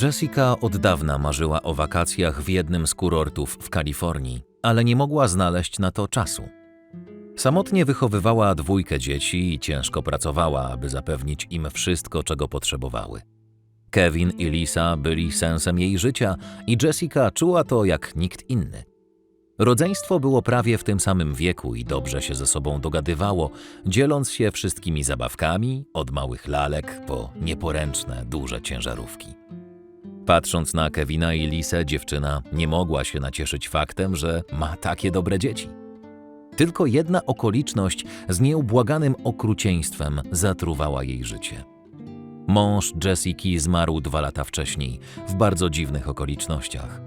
Jessica od dawna marzyła o wakacjach w jednym z kurortów w Kalifornii, ale nie mogła znaleźć na to czasu. Samotnie wychowywała dwójkę dzieci i ciężko pracowała, aby zapewnić im wszystko, czego potrzebowały. Kevin i Lisa byli sensem jej życia i Jessica czuła to jak nikt inny. Rodzeństwo było prawie w tym samym wieku i dobrze się ze sobą dogadywało, dzieląc się wszystkimi zabawkami, od małych lalek po nieporęczne, duże ciężarówki. Patrząc na Kevina i Lisę, dziewczyna nie mogła się nacieszyć faktem, że ma takie dobre dzieci. Tylko jedna okoliczność z nieubłaganym okrucieństwem zatruwała jej życie. Mąż Jessiki zmarł dwa lata wcześniej, w bardzo dziwnych okolicznościach.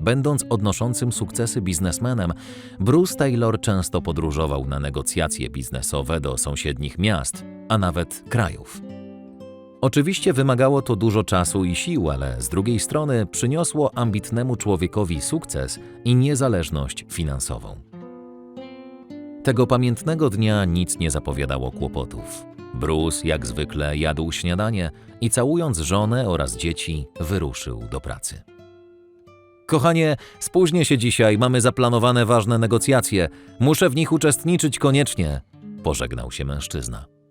Będąc odnoszącym sukcesy biznesmenem, Bruce Taylor często podróżował na negocjacje biznesowe do sąsiednich miast, a nawet krajów. Oczywiście wymagało to dużo czasu i sił, ale z drugiej strony przyniosło ambitnemu człowiekowi sukces i niezależność finansową. Tego pamiętnego dnia nic nie zapowiadało kłopotów. Bruce, jak zwykle, jadł śniadanie i całując żonę oraz dzieci, wyruszył do pracy. Kochanie, spóźnię się dzisiaj, mamy zaplanowane ważne negocjacje. Muszę w nich uczestniczyć koniecznie, pożegnał się mężczyzna.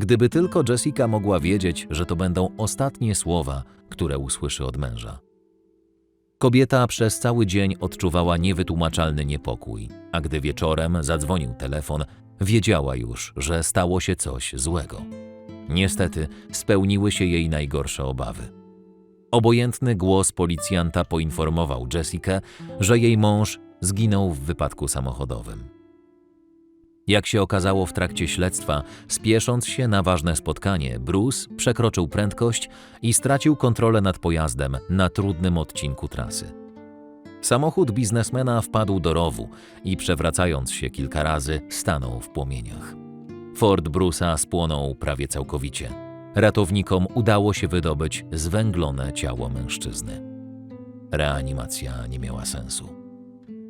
Gdyby tylko Jessica mogła wiedzieć, że to będą ostatnie słowa, które usłyszy od męża. Kobieta przez cały dzień odczuwała niewytłumaczalny niepokój, a gdy wieczorem zadzwonił telefon, wiedziała już, że stało się coś złego. Niestety spełniły się jej najgorsze obawy. Obojętny głos policjanta poinformował Jessikę, że jej mąż zginął w wypadku samochodowym. Jak się okazało w trakcie śledztwa, spiesząc się na ważne spotkanie, Bruce przekroczył prędkość i stracił kontrolę nad pojazdem na trudnym odcinku trasy. Samochód biznesmena wpadł do rowu i przewracając się kilka razy, stanął w płomieniach. Ford Bruce'a spłonął prawie całkowicie. Ratownikom udało się wydobyć zwęglone ciało mężczyzny. Reanimacja nie miała sensu.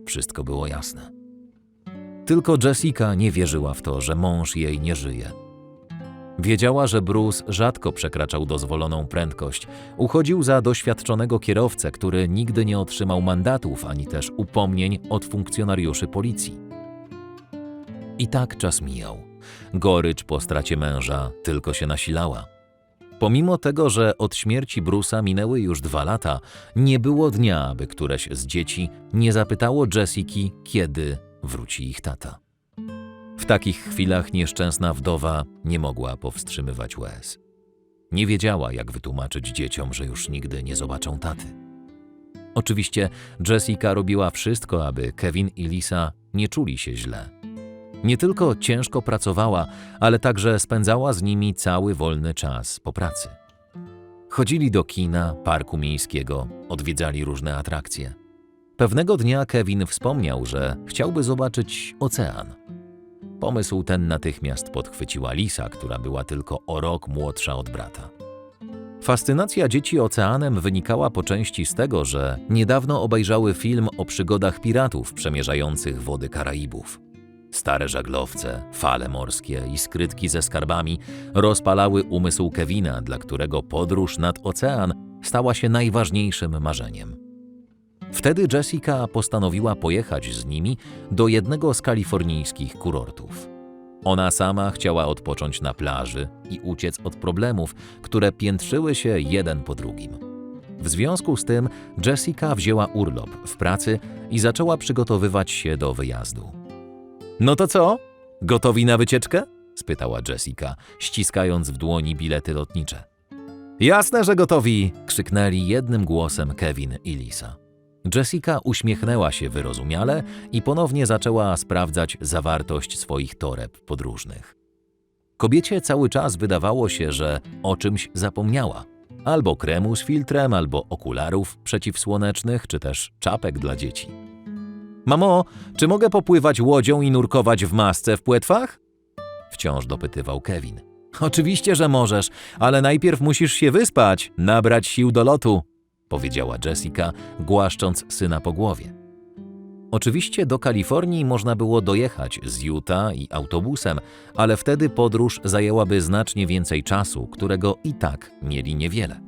Wszystko było jasne. Tylko Jessica nie wierzyła w to, że mąż jej nie żyje. Wiedziała, że Bruce rzadko przekraczał dozwoloną prędkość. Uchodził za doświadczonego kierowcę, który nigdy nie otrzymał mandatów ani też upomnień od funkcjonariuszy policji. I tak czas mijał. Gorycz po stracie męża tylko się nasilała. Pomimo tego, że od śmierci Bruce'a minęły już dwa lata, nie było dnia, aby któreś z dzieci nie zapytało Jessiki, kiedy wróci ich tata. W takich chwilach nieszczęsna wdowa nie mogła powstrzymywać łez. Nie wiedziała, jak wytłumaczyć dzieciom, że już nigdy nie zobaczą taty. Oczywiście Jessica robiła wszystko, aby Kevin i Lisa nie czuli się źle. Nie tylko ciężko pracowała, ale także spędzała z nimi cały wolny czas po pracy. Chodzili do kina, parku miejskiego, odwiedzali różne atrakcje. Pewnego dnia Kevin wspomniał, że chciałby zobaczyć ocean. Pomysł ten natychmiast podchwyciła Lisa, która była tylko o rok młodsza od brata. Fascynacja dzieci oceanem wynikała po części z tego, że niedawno obejrzały film o przygodach piratów przemierzających wody Karaibów. Stare żaglowce, fale morskie i skrytki ze skarbami rozpalały umysł Kevina, dla którego podróż nad ocean stała się najważniejszym marzeniem. Wtedy Jessica postanowiła pojechać z nimi do jednego z kalifornijskich kurortów. Ona sama chciała odpocząć na plaży i uciec od problemów, które piętrzyły się jeden po drugim. W związku z tym Jessica wzięła urlop w pracy i zaczęła przygotowywać się do wyjazdu. No to co? Gotowi na wycieczkę? spytała Jessica, ściskając w dłoni bilety lotnicze. Jasne, że gotowi! krzyknęli jednym głosem Kevin i Lisa. Jessica uśmiechnęła się wyrozumiale i ponownie zaczęła sprawdzać zawartość swoich toreb podróżnych. Kobiecie cały czas wydawało się, że o czymś zapomniała. Albo kremu z filtrem, albo okularów przeciwsłonecznych, czy też czapek dla dzieci. Mamo, czy mogę popływać łodzią i nurkować w masce w płetwach? Wciąż dopytywał Kevin. Oczywiście, że możesz, ale najpierw musisz się wyspać, nabrać sił do lotu, powiedziała Jessica, głaszcząc syna po głowie. Oczywiście do Kalifornii można było dojechać z Utah i autobusem, ale wtedy podróż zajęłaby znacznie więcej czasu, którego i tak mieli niewiele.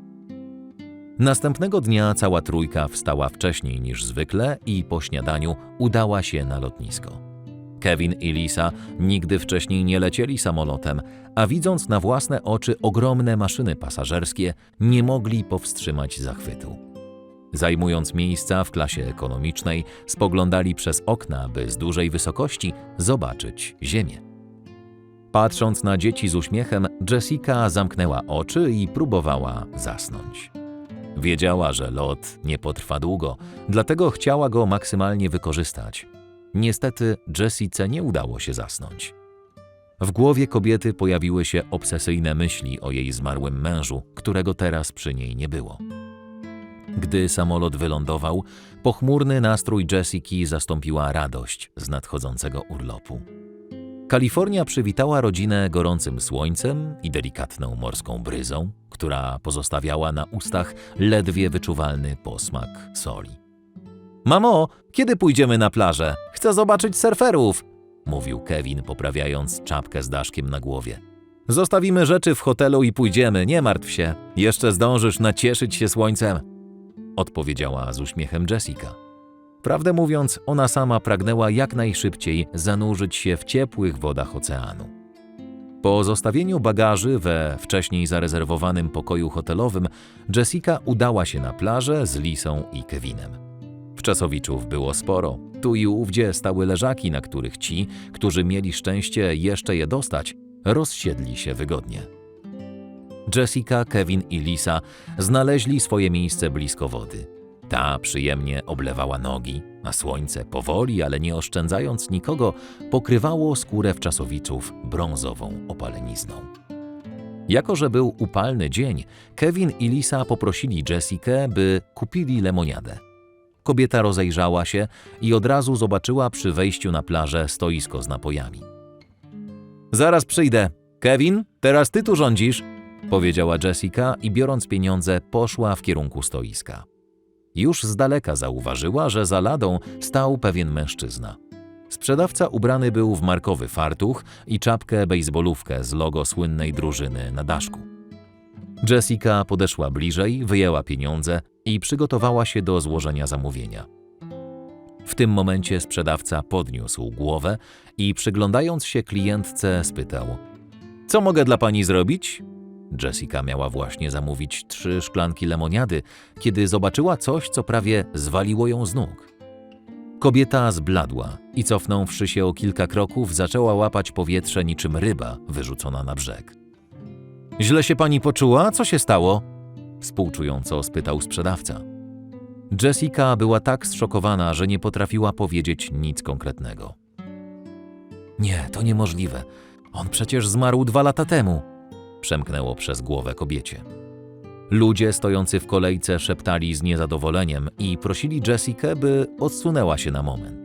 Następnego dnia cała trójka wstała wcześniej niż zwykle i po śniadaniu udała się na lotnisko. Kevin i Lisa nigdy wcześniej nie lecieli samolotem, a widząc na własne oczy ogromne maszyny pasażerskie, nie mogli powstrzymać zachwytu. Zajmując miejsca w klasie ekonomicznej, spoglądali przez okna, by z dużej wysokości zobaczyć Ziemię. Patrząc na dzieci z uśmiechem, Jessica zamknęła oczy i próbowała zasnąć. Wiedziała, że lot nie potrwa długo, dlatego chciała go maksymalnie wykorzystać. Niestety Jessice nie udało się zasnąć. W głowie kobiety pojawiły się obsesyjne myśli o jej zmarłym mężu, którego teraz przy niej nie było. Gdy samolot wylądował, pochmurny nastrój Jessiki zastąpiła radość z nadchodzącego urlopu. Kalifornia przywitała rodzinę gorącym słońcem i delikatną morską bryzą, która pozostawiała na ustach ledwie wyczuwalny posmak soli. Mamo, kiedy pójdziemy na plażę? Chcę zobaczyć surferów, mówił Kevin, poprawiając czapkę z daszkiem na głowie. Zostawimy rzeczy w hotelu i pójdziemy, nie martw się. Jeszcze zdążysz nacieszyć się słońcem, odpowiedziała z uśmiechem Jessica. Prawdę mówiąc, ona sama pragnęła jak najszybciej zanurzyć się w ciepłych wodach oceanu. Po zostawieniu bagaży we wcześniej zarezerwowanym pokoju hotelowym, Jessica udała się na plażę z Lisą i Kevinem. Wczasowiczów było sporo. Tu i ówdzie stały leżaki, na których ci, którzy mieli szczęście jeszcze je dostać, rozsiedli się wygodnie. Jessica, Kevin i Lisa znaleźli swoje miejsce blisko wody. Ta przyjemnie oblewała nogi, a słońce powoli, ale nie oszczędzając nikogo, pokrywało skórę wczasowiczów brązową opalenizną. Jako, że był upalny dzień, Kevin i Lisa poprosili Jessikę, by kupili lemoniadę. Kobieta rozejrzała się i od razu zobaczyła przy wejściu na plażę stoisko z napojami. Zaraz przyjdę. Kevin, teraz ty tu rządzisz, powiedziała Jessica i biorąc pieniądze poszła w kierunku stoiska. Już z daleka zauważyła, że za ladą stał pewien mężczyzna. Sprzedawca ubrany był w markowy fartuch i czapkę bejsbolówkę z logo słynnej drużyny na daszku. Jessica podeszła bliżej, wyjęła pieniądze i przygotowała się do złożenia zamówienia. W tym momencie sprzedawca podniósł głowę i przyglądając się klientce spytał: Co mogę dla pani zrobić? Jessica miała właśnie zamówić trzy szklanki lemoniady, kiedy zobaczyła coś, co prawie zwaliło ją z nóg. Kobieta zbladła i cofnąwszy się o kilka kroków, zaczęła łapać powietrze niczym ryba wyrzucona na brzeg. Źle się pani poczuła? Co się stało? Współczująco spytał sprzedawca. Jessica była tak zszokowana, że nie potrafiła powiedzieć nic konkretnego. Nie, to niemożliwe. On przecież zmarł dwa lata temu przemknęło przez głowę kobiecie. Ludzie stojący w kolejce szeptali z niezadowoleniem i prosili Jessikę, by odsunęła się na moment.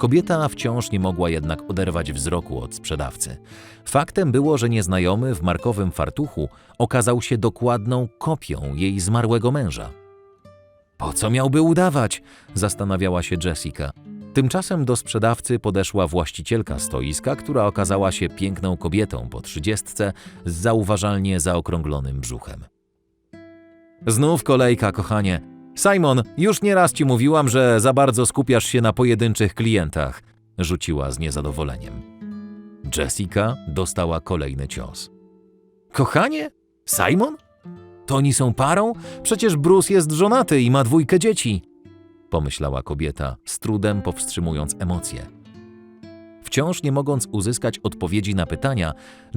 Kobieta wciąż nie mogła jednak oderwać wzroku od sprzedawcy. Faktem było, że nieznajomy w markowym fartuchu okazał się dokładną kopią jej zmarłego męża. Po co miałby udawać? zastanawiała się Jessica. Tymczasem do sprzedawcy podeszła właścicielka stoiska, która okazała się piękną kobietą po trzydziestce z zauważalnie zaokrąglonym brzuchem. Znów kolejka, kochanie. Simon, już nieraz ci mówiłam, że za bardzo skupiasz się na pojedynczych klientach, rzuciła z niezadowoleniem. Jessica dostała kolejny cios. Kochanie? Simon? To oni są parą? Przecież Bruce jest żonaty i ma dwójkę dzieci pomyślała kobieta, z trudem powstrzymując emocje. Wciąż nie mogąc uzyskać odpowiedzi na pytania,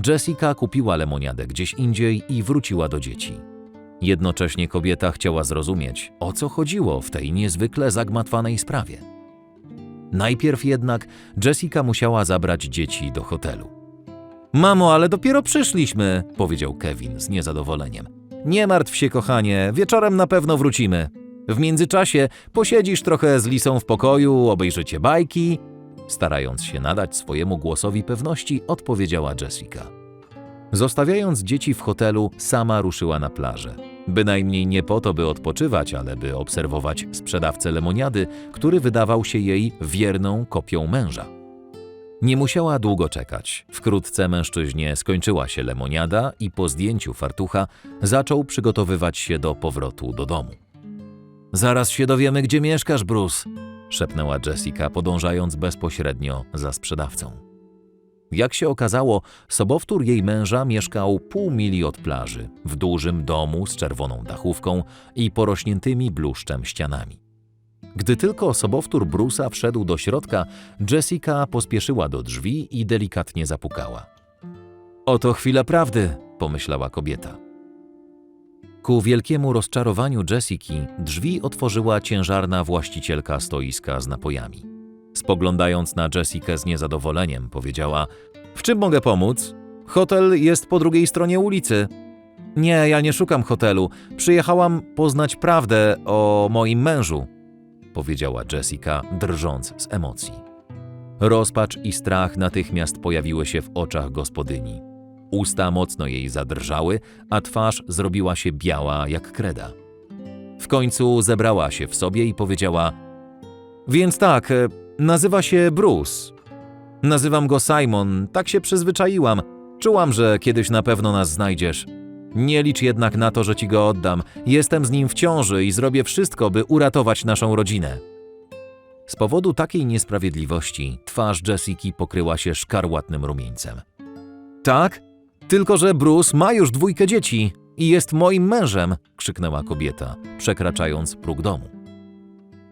Jessica kupiła lemoniadę gdzieś indziej i wróciła do dzieci. Jednocześnie kobieta chciała zrozumieć, o co chodziło w tej niezwykle zagmatwanej sprawie. Najpierw jednak Jessica musiała zabrać dzieci do hotelu. Mamo, ale dopiero przyszliśmy, powiedział Kevin z niezadowoleniem. Nie martw się, kochanie, wieczorem na pewno wrócimy. W międzyczasie posiedzisz trochę z Lisą w pokoju, obejrzycie bajki. Starając się nadać swojemu głosowi pewności, odpowiedziała Jessica. Zostawiając dzieci w hotelu, sama ruszyła na plażę. Bynajmniej nie po to, by odpoczywać, ale by obserwować sprzedawcę lemoniady, który wydawał się jej wierną kopią męża. Nie musiała długo czekać. Wkrótce mężczyźnie skończyła się lemoniada i po zdjęciu fartucha zaczął przygotowywać się do powrotu do domu. Zaraz się dowiemy, gdzie mieszkasz, Bruce, szepnęła Jessica, podążając bezpośrednio za sprzedawcą. Jak się okazało, sobowtór jej męża mieszkał pół mili od plaży, w dużym domu z czerwoną dachówką i porośniętymi bluszczem ścianami. Gdy tylko sobowtór Brusa wszedł do środka, Jessica pospieszyła do drzwi i delikatnie zapukała. Oto chwila prawdy, pomyślała kobieta. Ku wielkiemu rozczarowaniu Jessiki drzwi otworzyła ciężarna właścicielka stoiska z napojami. Spoglądając na Jessikę z niezadowoleniem, powiedziała: W czym mogę pomóc? Hotel jest po drugiej stronie ulicy. Nie, ja nie szukam hotelu. Przyjechałam poznać prawdę o moim mężu, powiedziała Jessica, drżąc z emocji. Rozpacz i strach natychmiast pojawiły się w oczach gospodyni. Usta mocno jej zadrżały, a twarz zrobiła się biała jak kreda. W końcu zebrała się w sobie i powiedziała: Więc tak, e, nazywa się Bruce. Nazywam go Simon, tak się przyzwyczaiłam. Czułam, że kiedyś na pewno nas znajdziesz. Nie licz jednak na to, że ci go oddam. Jestem z nim w ciąży i zrobię wszystko, by uratować naszą rodzinę. Z powodu takiej niesprawiedliwości twarz Jessiki pokryła się szkarłatnym rumieńcem. Tak? Tylko, że Bruce ma już dwójkę dzieci i jest moim mężem, krzyknęła kobieta, przekraczając próg domu.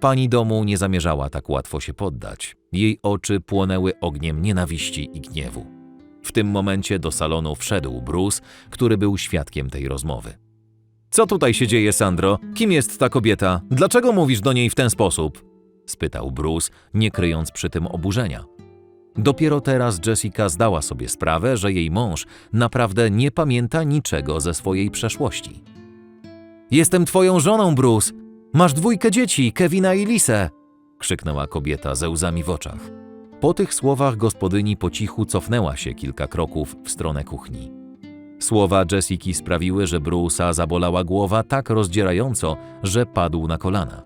Pani domu nie zamierzała tak łatwo się poddać. Jej oczy płonęły ogniem nienawiści i gniewu. W tym momencie do salonu wszedł Bruce, który był świadkiem tej rozmowy. Co tutaj się dzieje, Sandro? Kim jest ta kobieta? Dlaczego mówisz do niej w ten sposób? spytał Bruce, nie kryjąc przy tym oburzenia. Dopiero teraz Jessica zdała sobie sprawę, że jej mąż naprawdę nie pamięta niczego ze swojej przeszłości. Jestem twoją żoną, Bruce. Masz dwójkę dzieci, Kevina i Lisę, krzyknęła kobieta ze łzami w oczach. Po tych słowach gospodyni po cichu cofnęła się kilka kroków w stronę kuchni. Słowa Jessiki sprawiły, że Bruce'a zabolała głowa tak rozdzierająco, że padł na kolana.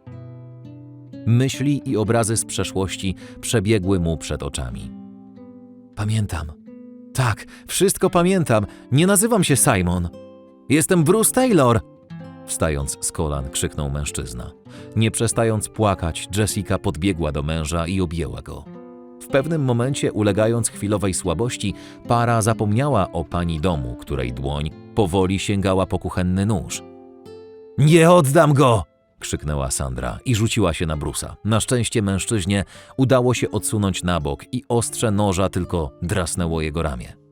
Myśli i obrazy z przeszłości przebiegły mu przed oczami. Pamiętam. Tak, wszystko pamiętam. Nie nazywam się Simon. Jestem Bruce Taylor! Wstając z kolan, krzyknął mężczyzna. Nie przestając płakać, Jessica podbiegła do męża i objęła go. W pewnym momencie, ulegając chwilowej słabości, para zapomniała o pani domu, której dłoń powoli sięgała po kuchenny nóż. Nie oddam go! krzyknęła Sandra i rzuciła się na Brusa. Na szczęście mężczyźnie udało się odsunąć na bok i ostrze noża tylko drasnęło jego ramię.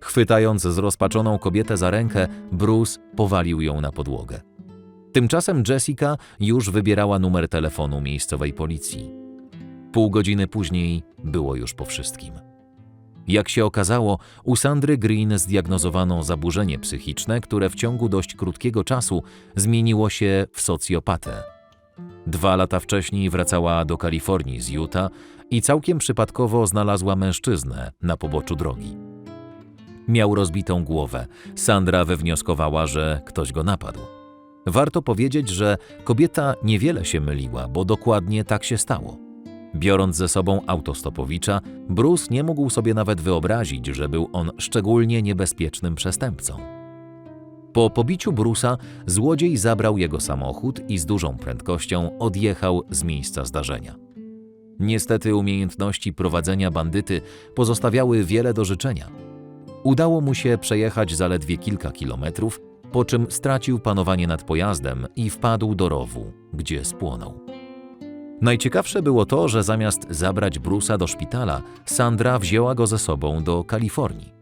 Chwytając zrozpaczoną kobietę za rękę, Bruce powalił ją na podłogę. Tymczasem Jessica już wybierała numer telefonu miejscowej policji. Pół godziny później było już po wszystkim. Jak się okazało, u Sandry Green zdiagnozowano zaburzenie psychiczne, które w ciągu dość krótkiego czasu zmieniło się w socjopatę. Dwa lata wcześniej wracała do Kalifornii z Utah i całkiem przypadkowo znalazła mężczyznę na poboczu drogi. Miał rozbitą głowę. Sandra wywnioskowała, że ktoś go napadł. Warto powiedzieć, że kobieta niewiele się myliła, bo dokładnie tak się stało. Biorąc ze sobą autostopowicza, Bruce nie mógł sobie nawet wyobrazić, że był on szczególnie niebezpiecznym przestępcą. Po pobiciu Brusa złodziej zabrał jego samochód i z dużą prędkością odjechał z miejsca zdarzenia. Niestety umiejętności prowadzenia bandyty pozostawiały wiele do życzenia. Udało mu się przejechać zaledwie kilka kilometrów, po czym stracił panowanie nad pojazdem i wpadł do rowu, gdzie spłonął. Najciekawsze było to, że zamiast zabrać Brusa do szpitala, Sandra wzięła go ze sobą do Kalifornii.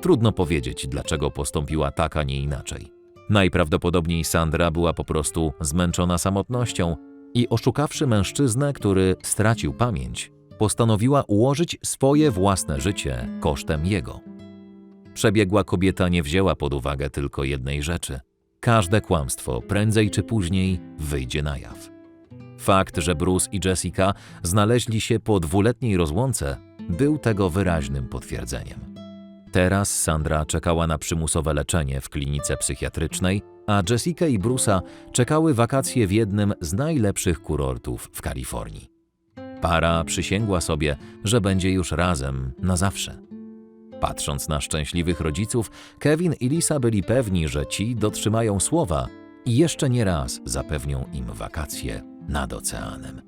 Trudno powiedzieć, dlaczego postąpiła tak, a nie inaczej. Najprawdopodobniej Sandra była po prostu zmęczona samotnością i oszukawszy mężczyznę, który stracił pamięć, postanowiła ułożyć swoje własne życie kosztem jego. Przebiegła kobieta nie wzięła pod uwagę tylko jednej rzeczy. Każde kłamstwo prędzej czy później wyjdzie na jaw. Fakt, że Bruce i Jessica znaleźli się po dwuletniej rozłące, był tego wyraźnym potwierdzeniem. Teraz Sandra czekała na przymusowe leczenie w klinice psychiatrycznej, a Jessica i Bruce'a czekały wakacje w jednym z najlepszych kurortów w Kalifornii. Para przysięgła sobie, że będzie już razem na zawsze. Patrząc na szczęśliwych rodziców, Kevin i Lisa byli pewni, że ci dotrzymają słowa i jeszcze nie raz zapewnią im wakacje nad oceanem.